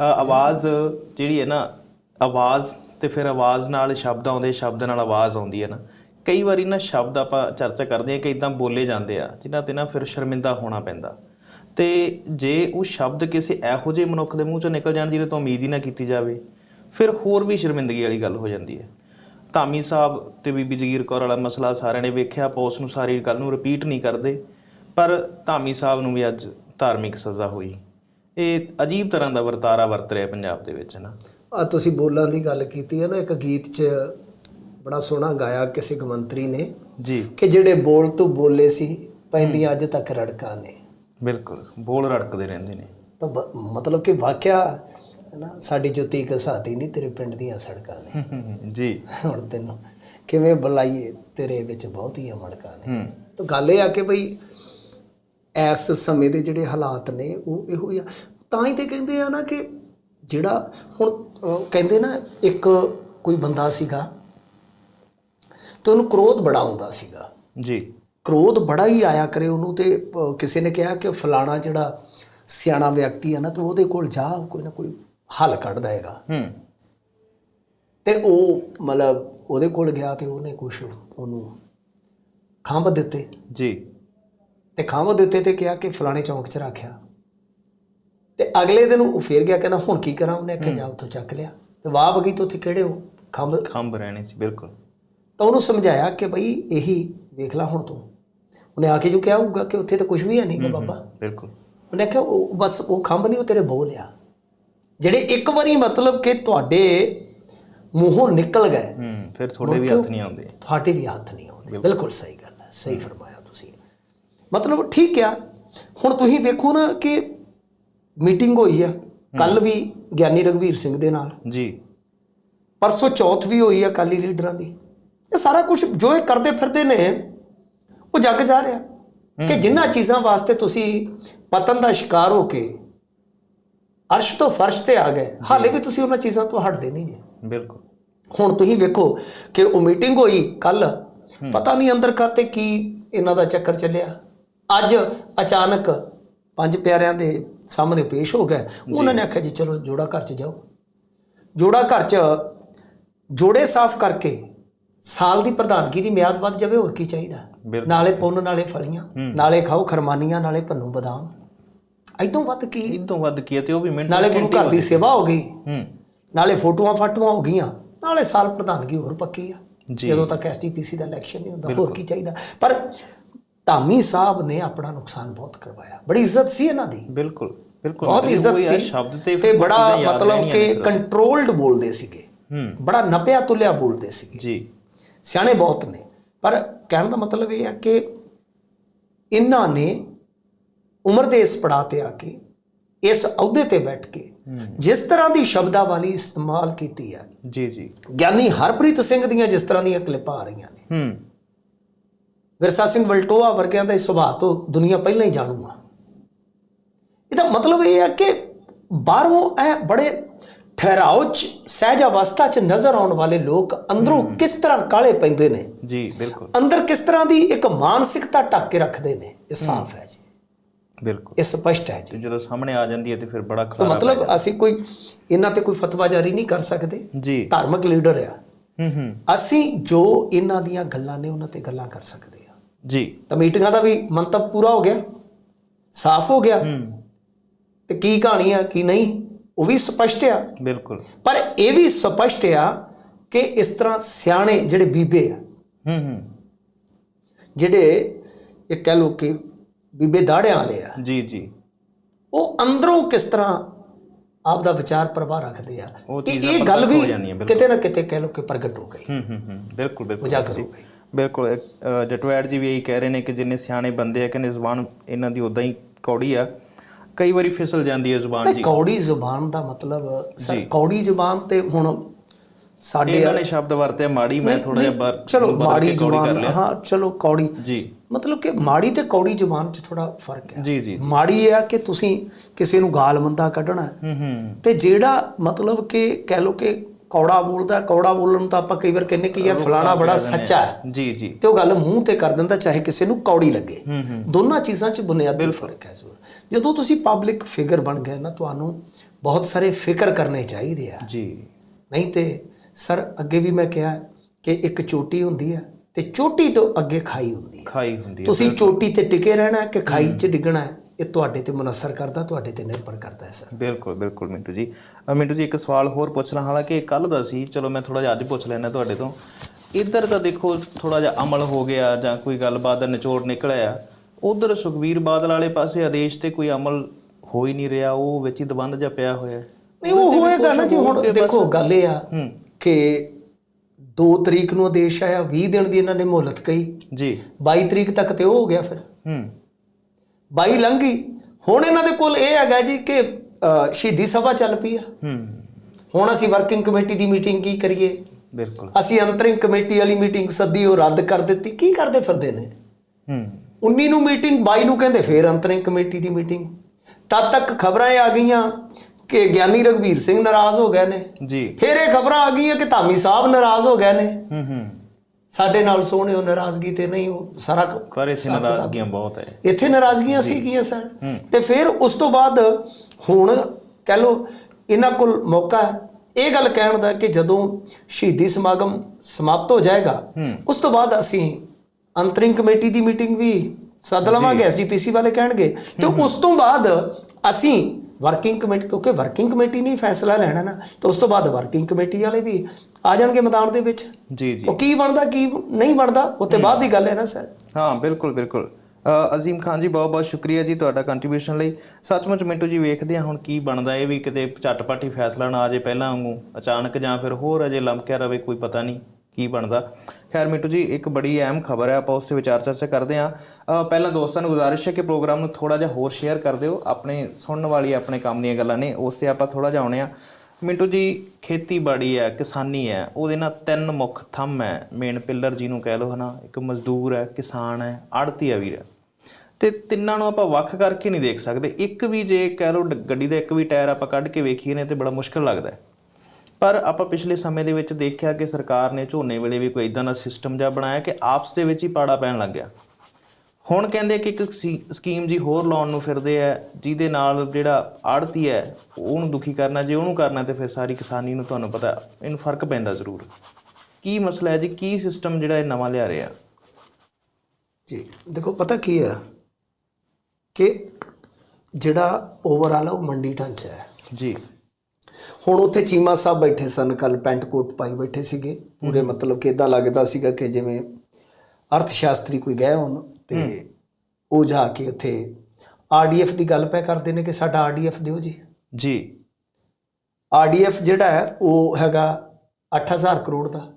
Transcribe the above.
ਆਵਾਜ਼ ਜਿਹੜੀ ਹੈ ਨਾ, ਆਵਾਜ਼ ਤੇ ਫਿਰ ਆਵਾਜ਼ ਨਾਲ ਸ਼ਬਦ ਆਉਂਦੇ, ਸ਼ਬਦ ਨਾਲ ਆਵਾਜ਼ ਆਉਂਦੀ ਹੈ ਨਾ। ਕਈ ਵਾਰੀ ਨਾ ਸ਼ਬਦ ਆਪਾਂ ਚਰਚਾ ਕਰਦੇ ਹਾਂ ਕਿ ਇਦਾਂ ਬੋਲੇ ਜਾਂਦੇ ਆ, ਜਿਨ੍ਹਾਂ ਤੇ ਨਾ ਫਿਰ ਸ਼ਰਮਿੰਦਾ ਹੋਣਾ ਪੈਂਦਾ। ਤੇ ਜੇ ਉਹ ਸ਼ਬਦ ਕਿਸੇ ਇਹੋ ਜਿਹੇ ਮਨੁੱਖ ਦੇ ਮੂੰਹ ਚੋਂ ਨਿਕਲ ਜਾਣ ਜਿਹਦੇ ਤੋਂ ਉਮੀਦ ਹੀ ਨਾ ਕੀਤੀ ਜਾਵੇ, ਫਿਰ ਹੋਰ ਵੀ ਸ਼ਰਮਿੰਦਗੀ ਵਾਲੀ ਗੱਲ ਹੋ ਜਾਂਦੀ ਹੈ। ਧਾਮੀ ਸਾਹਿਬ ਤੇ ਬੀਬੀ ਜਗੀਰ ਕੌਰ ਵਾਲਾ ਮਸਲਾ ਸਾਰਿਆਂ ਨੇ ਵੇਖਿਆ, ਆਪਾਂ ਉਸ ਨੂੰ ਸਾਰੀ ਗੱਲ ਨੂੰ ਰਿਪੀਟ ਨਹੀਂ ਕਰਦੇ, ਪਰ ਧਾਮੀ ਸਾਹਿਬ ਨੂੰ ਵੀ ਅੱਜ ਧਾਰਮਿਕ ਸਜ਼ਾ ਹੋਈ। ਇਹ ਅਜੀਬ ਤਰ੍ਹਾਂ ਦਾ ਵਰਤਾਰਾ ਵਰਤ ਰਿਹਾ ਪੰਜਾਬ ਦੇ ਵਿੱਚ ਨਾ। ਆ ਤੁਸੀਂ ਬੋਲਾਂ ਦੀ ਗੱਲ ਕੀਤੀ ਹੈ ਨਾ ਇੱਕ ਗੀਤ 'ਚ ਬੜਾ ਸੋਹਣਾ ਗਾਇਆ ਕਿਸੇ ਗਵੰਤਰੀ ਨੇ ਜੀ। ਕਿ ਜਿਹੜੇ ਬੋਲ ਤੋਂ ਬੋਲੇ ਸੀ ਪੈਂਦੀਆਂ ਅੱਜ ਤੱਕ ਰੜਕਾਂ ਨੇ। ਬਿਲਕੁਲ ਬੋਲ ਰੜਕਦੇ ਰਹਿੰਦੇ ਨੇ। ਤਾਂ ਮਤਲਬ ਕਿ ਵਾਕਿਆ ਹੈ ਨਾ ਸਾਡੀ ਜੁੱਤੀ ਘਸਾਤੀ ਨਹੀਂ ਤੇਰੇ ਪਿੰਡ ਦੀਆਂ ਸੜਕਾਂ ਨੇ। ਜੀ। ਹੁਣ ਤੈਨੂੰ ਕਿਵੇਂ ਬੁਲਾਈਏ ਤੇਰੇ ਵਿੱਚ ਬਹੁਤੀਆਂ ਮੜਕਾਂ ਨੇ। ਤਾਂ ਗੱਲ ਇਹ ਆ ਕਿ ਭਈ ਇਸ ਸਮੇਂ ਦੇ ਜਿਹੜੇ ਹਾਲਾਤ ਨੇ ਉਹ ਇਹੋ ਹੀ ਆ ਤਾਂ ਹੀ ਤੇ ਕਹਿੰਦੇ ਆ ਨਾ ਕਿ ਜਿਹੜਾ ਹੁਣ ਕਹਿੰਦੇ ਨਾ ਇੱਕ ਕੋਈ ਬੰਦਾ ਸੀਗਾ ਤੇ ਉਹਨੂੰ ਕ੍ਰੋਧ ਬੜਾ ਆਉਂਦਾ ਸੀਗਾ। ਜੀ। ਕ੍ਰੋਧ ਬੜਾ ਹੀ ਆਇਆ ਕਰੇ ਉਹਨੂੰ ਤੇ ਕਿਸੇ ਨੇ ਕਿਹਾ ਕਿ ਫਲਾਣਾ ਜਿਹੜਾ ਸਿਆਣਾ ਵਿਅਕਤੀ ਹੈ ਨਾ ਤੂੰ ਉਹਦੇ ਕੋਲ ਜਾ ਕੋਈ ਨਾ ਕੋਈ ਹੱਲ ਕੱਢ ਦੇਗਾ ਹੂੰ। ਤੇ ਉਹ ਮਤਲਬ ਉਹਦੇ ਕੋਲ ਗਿਆ ਤੇ ਉਹਨੇ ਕੁਛ ਉਹਨੂੰ ਖੰਭ ਦਿੱਤੇ। ਜੀ। ਤੇ ਖੰਭ ਦਿੱਤੇ ਤੇ ਕਿਹਾ ਕਿ ਫਲਾਣੇ ਚੌਂਕ 'ਚ ਰੱਖਿਆ ਤੇ ਅਗਲੇ ਦਿਨ ਉਹ ਫੇਰ ਗਿਆ ਕਹਿੰਦਾ ਹੁਣ ਕੀ ਕਰਾਂ? ਉਹਨੇ ਆਖਿਆ ਜਾ ਉੱਥੋਂ ਚੱਕ ਲਿਆ। ਤੇ ਵਾਹ ਬਗੀ ਤੋਂ ਉੱਥੇ ਕਿਹੜੇ ਹੋ ਖੰਭ। ਖੰਭ ਰਹਿਣੇ ਸੀ ਬਿਲਕੁਲ। ਤਾਂ ਉਹਨੂੰ ਸਮਝਾਇਆ ਕਿ ਬਈ ਇਹੀ ਵੇਖ ਲੈ ਹੁਣ ਤੂੰ। ਉਹਨੇ ਆ ਕੇ ਜੋ ਕਿਹਾ ਹੋਊਗਾ ਕਿ ਉੱਥੇ ਤਾਂ ਕੁਝ ਵੀ ਹੈ ਨਹੀਂ ਬਾਬਾ। ਬਿਲਕੁਲ। ਉਹਨੇ ਕਿਹਾ ਉਹ ਬਸ ਉਹ ਖੰਭ ਨਹੀਂ ਉਹ ਤੇਰੇ ਬੋਲ ਆ। ਜਿਹੜੇ ਇੱਕ ਵਾਰੀ ਮਤਲਬ ਕਿ ਤੁਹਾਡੇ ਮੂੰਹੋਂ ਨਿਕਲ ਗਏ ਹੂੰ ਫਿਰ ਤੁਹਾਡੇ ਵੀ ਹੱਥ ਨਹੀਂ ਆਉਂਦੇ। ਤੁਹਾਡੇ ਵੀ ਹੱਥ ਨਹੀਂ ਆਉਂਦੇ। ਬਿਲਕੁਲ। ਸਹੀ ਗੱਲ ਹੈ ਸਹੀ ਫਰਮਾਇਆ ਮਤਲਬ ਠੀਕ ਆ। ਹੁਣ ਤੁਸੀਂ ਵੇਖੋ ਨਾ ਕਿ ਮੀਟਿੰਗ ਹੋਈ ਆ। ਕੱਲ ਵੀ ਗਿਆਨੀ ਰਗਵੀਰ ਸਿੰਘ ਦੇ ਨਾਲ। ਜੀ। ਪਰਸੋਂ ਚੌਥ ਵੀ ਹੋਈ ਆ ਅਕਾਲੀ ਲੀਡਰਾਂ ਦੀ। ਇਹ ਸਾਰਾ ਕੁਝ ਜੋ ਇਹ ਕਰਦੇ ਫਿਰਦੇ ਨੇ ਉਹ ਜੱਗ ਜਾ ਰਿਹਾ। ਕਿ ਜਿੰਨਾ ਚੀਜ਼ਾਂ ਵਾਸਤੇ ਤੁਸੀਂ ਪਤਨ ਦਾ ਸ਼ਿਕਾਰ ਹੋ ਕੇ ਅਰਸ਼ ਤੋਂ ਫਰਸ਼ ਤੇ ਆ ਗਏ ਹਾਲੇ ਵੀ ਤੁਸੀਂ ਉਹਨਾਂ ਚੀਜ਼ਾਂ ਤੋਂ ਹਟਦੇ ਨਹੀਂ ਜੀ ਬਿਲਕੁਲ। ਹੁਣ ਤੁਸੀਂ ਵੇਖੋ ਕਿ ਉਹ ਮੀਟਿੰਗ ਹੋਈ ਕੱਲ ਪਤਾ ਨਹੀਂ ਅੰਦਰ ਖਾਤੇ ਕੀ ਇਹਨਾਂ ਦਾ ਚੱਕਰ ਚੱਲਿਆ। ਅੱਜ ਅਚਾਨਕ ਪੰਜ ਪਿਆਰਿਆਂ ਦੇ ਸਾਹਮਣੇ ਪੇਸ਼ ਹੋ ਗਏ ਉਹਨਾਂ ਨੇ ਆਖਿਆ ਜੀ ਚਲੋ ਜੋੜਾ ਘਰ ਚ ਜਾਓ। ਜੋੜਾ ਘਰ ਚ ਜੋੜੇ ਸਾਫ਼ ਕਰਕੇ ਸਾਲ ਦੀ ਪ੍ਰਧਾਨਗੀ ਦੀ ਮਿਆਦ ਵੱਧ ਜਾਵੇ ਹੋਰ ਕੀ ਚਾਹੀਦਾ। ਨਾਲੇ ਪੁੰਨ ਨਾਲੇ ਫਲੀਆਂ ਨਾਲੇ ਖਾਓ ਖਰਮਾਨੀਆਂ ਨਾਲੇ ਭੰਨੂ ਬਦਾਮ। ਐਦੋਂ ਵੱਧ ਕੀ? ਇਦੋਂ ਵੱਧ ਕੀ ਤੇ ਉਹ ਵੀ ਮਿੰਟ ਨਾਲੇ ਗੁਰੂ ਘਰ ਦੀ ਸੇਵਾ ਹੋ ਗਈ। ਹੂੰ। ਨਾਲੇ ਫੋਟੋਆਂ ਫਾਟੂਆਂ ਹੋ ਗਈਆਂ। ਨਾਲੇ ਸਾਲ ਪ੍ਰਧਾਨਗੀ ਹੋਰ ਪੱਕੀ ਆ। ਜਦੋਂ ਤੱਕ ਐਸਟੀਪੀਸੀ ਦਾ ਇਲੈਕਸ਼ਨ ਨਹੀਂ ਹੁੰਦਾ ਹੋਰ ਕੀ ਚਾਹੀਦਾ? ਪਰ ਧਾਮੀ ਸਾਹਿਬ ਨੇ ਆਪਣਾ ਨੁਕਸਾਨ ਬਹੁਤ ਕਰਵਾਇਆ। ਬੜੀ ਇੱਜ਼ਤ ਸੀ ਇਹਨਾਂ ਦੀ। ਬਿਲਕੁਲ ਬਿਲਕੁਲ। ਬਹੁਤ ਇੱਜ਼ਤ ਸੀ ਸ਼ਬਦ ਤੇ ਤੇ ਬੜਾ ਮਤਲਬ ਕਿ। ਕੰਟਰੋਲਡ ਬੋਲਦੇ ਸੀਗੇ। ਹੂੰ। ਬੜਾ ਨਪਿਆ ਤੁਲਿਆ ਬੋਲਦੇ ਸੀਗੇ। ਜੀ। ਸਿਆਣੇ ਬਹੁਤ ਨੇ। ਪਰ ਕਹਿਣ ਦਾ ਮਤਲਬ ਇਹ ਹੈ ਕਿ ਇਹਨਾਂ ਨੇ ਉਮਰ ਦੇ ਇਸ ਪੜਾਅ ਤੇ ਆ ਕੇ ਇਸ ਅਹੁਦੇ ਤੇ ਬੈਠ ਕੇ ਜਿਸ ਤਰ੍ਹਾਂ ਦੀ ਸ਼ਬਦਾਵਲੀ ਇਸਤੇਮਾਲ ਕੀਤੀ ਹੈ ਜੀ ਜੀ। ਗਿਆਨੀ ਹਰਪ੍ਰੀਤ ਸਿੰਘ ਦੀਆਂ ਜਿਸ ਤਰ੍ਹਾਂ ਦੀਆਂ ਕਲਿੱਪਾਂ ਆ ਰਹੀਆਂ ਨੇ ਹੂੰ। ਵਿਰਸਾ ਸਿੰਘ ਵਲਟੋਆ ਵਰਗਿਆਂ ਦਾ ਸੁਭਾਅ ਤੋਂ ਦੁਨੀਆ ਪਹਿਲਾਂ ਹੀ ਜਾਣੂ ਆ ਇਹਦਾ ਮਤਲਬ ਇਹ ਹੈ ਕਿ ਬਾਹਰੋਂ ਇਹ ਬੜੇ ਠਹਿਰਾਓ ਚ ਸਹਿਜ ਅਵਸਥਾ ਚ ਨਜ਼ਰ ਆਉਣ ਵਾਲੇ ਲੋਕ ਅੰਦਰੋਂ ਕਿਸ ਤਰ੍ਹਾਂ ਕਾਲੇ ਪੈਂਦੇ ਨੇ? ਜੀ ਬਿਲਕੁਲ। ਅੰਦਰ ਕਿਸ ਤਰ੍ਹਾਂ ਦੀ ਇੱਕ ਮਾਨਸਿਕਤਾ ਢੱਕ ਕੇ ਰੱਖਦੇ ਨੇ? ਇਹ ਸਾਫ਼ ਹੈ। ਜੀ। ਬਿਲਕੁਲ। ਇਹ ਸਪਸ਼ਟ ਹੈ ਜੀ। ਜਦੋਂ ਸਾਹਮਣੇ ਆ ਜਾਂਦੀ ਹੈ ਤੇ ਫਿਰ ਬੜਾ ਤਾਂ ਖਲਾਰਾ ਮਤਲਬ ਅਸੀਂ ਕੋਈ ਇਹਨਾਂ ਤੇ ਕੋਈ ਫਤਵਾ ਜਾਰੀ ਨਹੀਂ ਕਰ ਸਕਦੇ। ਜੀ। ਧਾਰਮਿਕ ਲੀਡਰ ਆ। ਹੂੰ ਹੂੰ। ਅਸੀਂ ਜੋ ਇਹਨਾਂ ਦੀਆਂ ਗੱਲਾਂ ਨੇ ਉਹਨਾਂ ਤੇ ਗੱਲਾਂ ਕਰ ਸਕਦੇ। ਆ ਜੀ। ਤਾਂ ਮੀਟਿੰਗਾਂ ਦਾ ਵੀ ਮੰਤਵ ਪੂਰਾ ਹੋ ਗਿਆ। ਸਾਫ਼ ਹੋ ਗਿਆ। ਹੂੰ। ਤੇ ਕੀ ਕਹਾਣੀ ਆ ਕੀ ਨਹੀਂ ਉਹ ਵੀ ਸਪਸ਼ਟ ਆ। ਬਿਲਕੁਲ। ਪਰ ਇਹ ਵੀ ਸਪਸ਼ਟ ਆ ਕਿ ਇਸ ਤਰ੍ਹਾਂ ਸਿਆਣੇ ਜਿਹੜੇ ਬੀਬੇ ਆ ਹੂੰ ਹੂੰ। ਜਿਹੜੇ ਇਹ ਕਹਿ ਲੋ ਕਿ ਬੀਬੇ ਦਾੜਿਆਂ ਵਾਲੇ ਆ ਜੀ ਜੀ। ਉਹ ਅੰਦਰੋਂ ਕਿਸ ਤਰ੍ਹਾਂ ਆਪ ਦਾ ਵਿਚਾਰ ਪ੍ਰਵਾਹ ਰੱਖਦੇ ਆ। ਇਹ- ਗੱਲ ਵੀ। ਕਿਤੇ ਨਾ ਕਿਤੇ ਕਹਿ ਲੋ ਕਿ ਪ੍ਰਗਟ ਹੋ ਗਈ। ਹੂੰ ਹੂੰ ਹੂੰ ਬਿਲਕੁਲ ਬਿਲਕੁਲ। ਉਜਾਗਰ ਹੋ ਗਈ। ਬਿਲਕੁਲ ਅ, ਜਟਵੈੜ ਜੀ ਵੀ ਇਹੀ ਕਹਿ ਰਹੇ ਨੇ ਕਿ ਜਿੰਨੇ ਸਿਆਣੇ ਬੰਦੇ ਆ ਕਹਿੰਦੇ ਜ਼ੁਬਾਨ ਇਹਨਾਂ ਦੀ ਉਦਾਂ ਹੀ ਕੌੜੀ ਆ। ਕਈ ਵਾਰੀ ਫਿਸਲ ਜਾਂਦੀ ਹੈ ਜ਼ੁਬਾਨ ਜੀ। ਕੌੜੀ ਜ਼ੁਬਾਨ ਦਾ ਮਤਲਬ ਸਰ ਕੌੜੀ ਜ਼ੁਬਾਨ ਤੇ ਹੁਣ ਸਾਡੇ ਇਹਨਾਂ ਨੇ ਸ਼ਬਦ ਵਰਤਿਆ ਮਾੜੀ ਮੈਂ ਥੋੜਾ ਜਿਹਾ ਬਾਰ ਚਲੋ ਮਾੜੀ ਜ਼ੁਬਾਨ ਹਾਂ ਚਲੋ ਕੌੜੀ। ਜੀ। ਮਤਲਬ ਕਿ ਮਾੜੀ ਤੇ ਕੌੜੀ ਜ਼ੁਬਾਨ 'ਚ ਥੋੜਾ ਫ਼ਰਕ ਹੈ। ਜੀ ਜੀ ਮਾੜੀ ਇਹ ਆ ਕਿ ਤੁਸੀਂ ਕਿਸੇ ਨੂੰ ਗਾਲ ਮੰਦਾ ਕੱਢਣਾ ਹੈ। ਹੂੰ ਤੇ ਜਿਹੜਾ ਮਤਲਬ ਕਿ ਕਹਿ ਲੋ ਕਿ ਕੌੜਾ ਬੋਲਦਾ ਕੌੜਾ ਬੋਲਣ ਤਾਂ ਆਪਾਂ ਕਈ ਵਾਰ ਕਹਿੰਨੇ ਕਿ ਯਾਰ ਫਲਾਣਾ ਬੜਾ ਸੱਚਾ ਹੈ। ਜੀ ਜੀ। ਤੇ ਉਹ ਗੱਲ ਮੂੰਹ ਤੇ ਕਰ ਦਿੰਦਾ ਚਾਹੇ ਕਿਸੇ ਨੂੰ ਕੌੜੀ ਲੱਗੇ। ਦੋਨਾਂ ਚੀਜ਼ਾਂ 'ਚ ਬੁਨਿਆਦੀ ਫ਼ਰਕ ਹੈ ਜ਼ਰੂਰ ਜਦੋਂ ਤੁਸੀਂ ਪਬਲਿਕ ਫਿਗਰ ਬਣ ਗਏ ਨਾ ਤੁਹਾਨੂੰ ਬਹੁਤ ਸਾਰੇ ਫਿਕਰ ਕਰਨੇ ਚਾਹੀਦੇ ਆ। ਜੀ। ਨਹੀਂ ਤੇ ਸਰ ਅੱਗੇ ਵੀ ਮੈਂ ਕਿਹਾ ਕਿ ਇੱਕ ਚੋਟੀ ਹੁੰਦੀ ਆ ਤੇ ਚੋਟੀ ਤੋਂ ਅੱਗੇ ਖਾਈ ਹੁੰਦੀ ਹੈ। ਖਾਈ ਹੁੰਦੀ ਹੈ ਤੁਸੀਂ ਚੋਟੀ ਤੇ ਟਿਕੇ ਰਹਿਣਾ ਹੈ ਕਿ ਖਾਈ 'ਚ ਡਿੱਗਣਾ ਹੈ ਇਹ ਤੁਹਾਡੇ ਤੇ ਮਨਸਰ ਕਰਦਾ ਤੁਹਾਡੇ ਤੇ ਨਿਰਭਰ ਕਰਦਾ ਹੈ ਸਰ। ਬਿਲਕੁਲ ਬਿਲਕੁਲ ਮਿੰਟੂ ਜੀ। ਮਿੰਟੂ ਜੀ ਇੱਕ ਸਵਾਲ ਹੋਰ ਪੁੱਛਣਾ ਹਾਲਾਂਕਿ ਕੱਲ ਦਾ ਸੀ ਚਲੋ ਮੈਂ ਥੋੜਾ ਜਿਹਾ ਅੱਜ ਪੁੱਛ ਲੈਣਾ ਤੁਹਾਡੇ ਤੋਂ। ਇੱਧਰ ਤਾਂ ਦੇਖੋ ਥੋੜਾ ਜਿਹਾ ਅਮਲ ਹੋ ਗਿਆ ਜਾਂ ਕੋਈ ਗੱਲਬਾਤ ਦਾ ਨਿਚੋੜ ਨਿਕਲਿਆ ਉਧਰ ਸੁਖਵੀਰ ਬਾਦਲ ਵਾਲੇ ਪਾਸੇ ਆਦੇਸ਼ ਤੇ ਕੋਈ ਅਮਲ ਹੋ ਹੀ ਨਹੀਂ ਰਿਹਾ ਉਹ ਵਿੱਚ ਹੀ ਦਬੰਦ ਜਿਹਾ ਪਿਆ ਹੋਇਆ। ਹੈ। ਨਹੀਂ ਉਹ ਹੋਏਗਾ ਨਾ ਜੀ ਹੁਣ ਦੇਖੋ ਗੱਲ ਇਹ ਆ ਹੂੰ। ਕਿ 2 ਤਰੀਕ ਨੂੰ ਆਦੇਸ਼ ਆਇਆ 20 ਦਿਨ ਦੀ ਇਹਨਾਂ ਨੇ ਮੋਹਲਤ ਕਹੀ। ਜੀ। 22 ਤਰੀਕ ਤੱਕ ਤੇ ਉਹ ਹੋ ਗਿਆ ਫਿਰ। ਹੂੰ। 22 ਲੰਘ ਗਈ। ਹੁਣ ਇਹਨਾਂ ਦੇ ਕੋਲ ਇਹ ਹੈਗਾ ਜੀ ਕਿ ਸ਼ਹੀਦੀ ਸਭਾ ਚੱਲ ਪਈ ਆ। ਹੂੰ। ਹੁਣ ਅਸੀਂ ਵਰਕਿੰਗ ਕਮੇਟੀ ਦੀ ਮੀਟਿੰਗ ਕੀ ਕਰੀਏ? ਬਿਲਕੁਲ। ਅਸੀਂ ਅੰਤਰਿਮ ਕਮੇਟੀ ਵਾਲੀ ਮੀਟਿੰਗ ਸੱਦੀ ਉਹ ਰੱਦ ਕਰ ਦਿੱਤੀ। ਕੀ ਕਰਦੇ ਫਿਰਦੇ ਨੇ? ਹੂੰ। 19 ਨੂੰ ਮੀਟਿੰਗ 22 ਨੂੰ ਕਹਿੰਦੇ ਫੇਰ ਅੰਤਰਿਮ ਕਮੇਟੀ ਦੀ ਮੀਟਿੰਗ ਤਦ ਤੱਕ ਖਬਰਾਂ ਆ ਗਈਆਂ ਕਿ ਗਿਆਨੀ ਰਗਵੀਰ ਸਿੰਘ ਨਾਰਾਜ਼ ਹੋ ਗਏ ਨੇ। ਜੀ। ਫਿਰ ਇਹ ਖਬਰਾਂ ਆ ਗਈਆਂ ਕਿ ਧਾਮੀ ਸਾਹਿਬ ਨਾਰਾਜ਼ ਹੋ ਗਏ ਨੇ। ਹੂੰ ਹੂੰ। ਸਾਡੇ ਨਾਲ ਸੋਹਣੇ ਉਹ ਨਾਰਾਜ਼ਗੀ ਤੇ ਨਹੀਂ ਉਹ ਸਾਰਾ ਪਰ ਇਸ ਨਾਰਾਜ਼ਗੀਆਂ ਬਹੁਤ ਹੈ। ਇੱਥੇ ਨਾਰਾਜ਼ਗੀਆਂ ਸੀ ਕੀਆਂ ਸਰ। ਤੇ ਫਿਰ ਉਸ ਤੋਂ ਬਾਅਦ ਹੁਣ ਕਹਿ ਲੋ ਇਹਨਾਂ ਕੋਲ ਮੌਕਾ ਹੈ। ਇਹ ਗੱਲ ਕਹਿਣ ਦਾ ਕਿ ਜਦੋਂ ਸ਼ਹੀਦੀ ਸਮਾਗਮ ਸਮਾਪਤ ਹੋ ਜਾਏਗਾ ਉਸ ਤੋਂ ਬਾਅਦ ਅਸੀਂ ਅੰਤਰਿਮ ਕਮੇਟੀ ਦੀ ਮੀਟਿੰਗ ਵੀ ਸੱਦ ਲਵਾਂਗੇ ਐਸਜੀਪੀਸੀ ਵਾਲੇ ਕਹਿਣਗੇ। ਤੇ ਉਸ ਤੋਂ ਬਾਅਦ ਅਸੀਂ ਵਰਕਿੰਗ ਕਮੇਟੀ ਕਿਉਂਕਿ ਵਰਕਿੰਗ ਕਮੇਟੀ ਨੇ ਫੈਸਲਾ ਲੈਣਾ ਨਾ ਤੇ ਉਸ ਤੋਂ ਬਾਅਦ ਵਰਕਿੰਗ ਕਮੇਟੀ ਵਾਲੇ ਵੀ ਆ ਜਾਣਗੇ ਮੈਦਾਨ ਦੇ ਵਿੱਚ। ਜੀ ਜੀ। ਉਹ ਕੀ ਬਣਦਾ ਕੀ ਨਹੀਂ ਬਣਦਾ ਉਹ ਤੇ ਬਾਅਦ ਦੀ ਗੱਲ ਹੈ ਨਾ ਸਰ। ਹਾਂ ਬਿਲਕੁਲ ਬਿਲਕੁਲ। ਅਜ਼ੀਮ ਖਾਨ ਜੀ ਬਹੁਤ ਬਹੁਤ ਸ਼ੁਕਰੀਆ ਜੀ ਤੁਹਾਡਾ ਕੰਟਰੀਬਿਊਸ਼ਨ ਲਈ। ਸੱਚਮੁੱਚ ਮਿੰਟੂ ਜੀ ਵੇਖਦੇ ਹਾਂ ਹੁਣ ਕੀ ਬਣਦਾ ਇਹ ਵੀ ਕਿਤੇ ਝਟਪਟ ਹੀ ਫੈਸਲਾ ਨਾ ਆ ਜੇ ਪਹਿਲਾਂ ਵਾਂਗੂ ਅਚਾਨਕ ਜਾਂ ਫਿਰ ਹੋਰ ਅਜੇ ਲੰਮਕਿਆ ਰਵੇ ਕੋਈ ਪਤਾ ਨਹੀਂ ਕੀ ਬਣਦਾ। ਖੈਰ ਮਿੰਟੂ ਜੀ, ਇੱਕ ਬੜੀ ਅਹਿਮ ਖਬਰ ਹੈ, ਆਪਾਂ ਉਸ ਤੇ ਵਿਚਾਰ ਚਰਚਾ ਕਰਦੇ ਹਾਂ। ਪਹਿਲਾਂ ਦੋਸਤਾਂ ਨੂੰ ਗੁਜ਼ਾਰਿਸ਼ ਹੈ ਕਿ ਪ੍ਰੋਗਰਾਮ ਨੂੰ ਥੋੜਾ ਜਿਹਾ ਹੋਰ ਸ਼ੇਅਰ ਕਰ ਦਿਓ। ਆਪਣੇ ਸੁਣਨ ਵਾਲੀ, ਆਪਣੇ ਕੰਮ ਦੀਆਂ ਗੱਲਾਂ ਨੇ, ਉਸ ਤੇ ਆਪਾਂ ਥੋੜਾ ਜਿਹਾ ਆਉਣੇ ਆ ਮਿੰਟੂ ਜੀ, ਖੇਤੀਬਾੜੀ ਹੈ, ਕਿਸਾਨੀ ਹੈ, ਉਹਦੇ ਨਾਲ ਤਿੰਨ ਮੁੱਖ ਥੰਮ ਹੈ। ਮੇਨ ਪਿੱਲਰ ਜਿਹਨੂੰ ਕਹਿ ਲਓ ਹਨਾ, ਇੱਕ ਮਜ਼ਦੂਰ ਹੈ, ਕਿਸਾਨ ਹੈ ਆੜਤੀ ਹੈ ਵੀਰ। ਤੇ ਤਿੰਨਾਂ ਨੂੰ ਆਪਾਂ ਵੱਖ ਕਰਕੇ ਨਹੀਂ ਦੇਖ ਸਕਦੇ। ਇੱਕ ਵੀ ਜੇ ਕਹਿ ਲਓ ਡ- ਗੱਡੀ ਦਾ ਇੱਕ ਵੀ ਟਾਇਰ ਆਪਾਂ ਕੱਢ ਕੇ ਵੇਖੀਏ ਨੇ, ਤੇ ਬੜਾ ਮੁਸ਼ਕਲ ਲੱਗਦਾ ਹੈ। ਪਰ ਆਪਾਂ ਪਿਛਲੇ ਸਮੇਂ ਦੇ ਵਿੱਚ ਦੇਖਿਆ ਕਿ ਸਰਕਾਰ ਨੇ ਝੋਨੇ ਵੇਲੇ ਵੀ ਕੋਈ ਇਦਾਂ ਦਾ ਸਿਸਟਮ ਜਿਹਾ ਬਣਾਇਆ ਕਿ ਆਪਸ ਦੇ ਵਿੱਚ ਹੀ ਪਾੜਾ ਪੈਣ ਲੱਗ ਗਿਆ। ਹੁਣ ਕਹਿੰਦੇ ਕਿ ਇੱਕ ਸਕੀਮ ਜੀ ਹੋਰ ਲਾਉਣ ਨੂੰ ਫਿਰਦੇ ਆ ਜਿਹਦੇ ਨਾਲ ਜਿਹੜਾ ਆੜਤੀ ਹੈ ਉਹਨੂੰ ਦੁਖੀ ਕਰਨਾ ਜੇ ਉਹਨੂੰ ਕਰਨਾ ਤੇ ਫਿਰ ਸਾਰੀ ਕਿਸਾਨੀ ਨੂੰ ਤੁਹਾਨੂੰ ਪਤਾ ਇਹਨੂੰ ਫ਼ਰਕ ਪੈਂਦਾ ਜ਼ਰੂਰ। ਕੀ ਮਸਲਾ ਹੈ ਜੀ? ਕੀ ਸਿਸਟਮ ਜਿਹੜਾ ਇਹ ਨਵਾਂ ਲਿਆ ਰਿਹਾ ਜੀ ਦੇਖੋ ਪਤਾ ਕੀ ਹੈ ਕਿ ਜਿਹੜਾ ਓਵਰਆਲ ਉਹ ਮੰਡੀ ਢਾਂਚਾ ਹੈ। ਜੀ। ਹੁਣ ਉੱਥੇ ਚੀਮਾ ਸਾਹਿਬ ਬੈਠੇ ਸਨ ਕੱਲ ਪੈਂਟ ਕੋਟ ਪਾਈ ਬੈਠੇ ਸੀਗੇ। ਪੂਰੇ ਮਤਲਬ ਕਿ ਇਦਾਂ ਲੱਗਦਾ ਸੀਗਾ ਕਿ ਜਿਵੇਂ ਅਰਥ ਸ਼ਾਸਤਰੀ ਕੋਈ ਗਏ ਹੋਣ ਤੇ ਉਹ ਜਾ ਕੇ ਉੱਥੇ ਆਰਡੀਐਫ ਦੀ ਗੱਲ ਪੈ ਕਰਦੇ ਨੇ ਕਿ ਸਾਡਾ ਆਰਡੀਐਫ ਦਿਓ ਜੀ। ਜੀ। ਆਰਡੀਐਫ ਜਿਹੜਾ ਹੈ ਉਹ ਹੈਗਾ 8000 ਕਰੋੜ ਦਾ।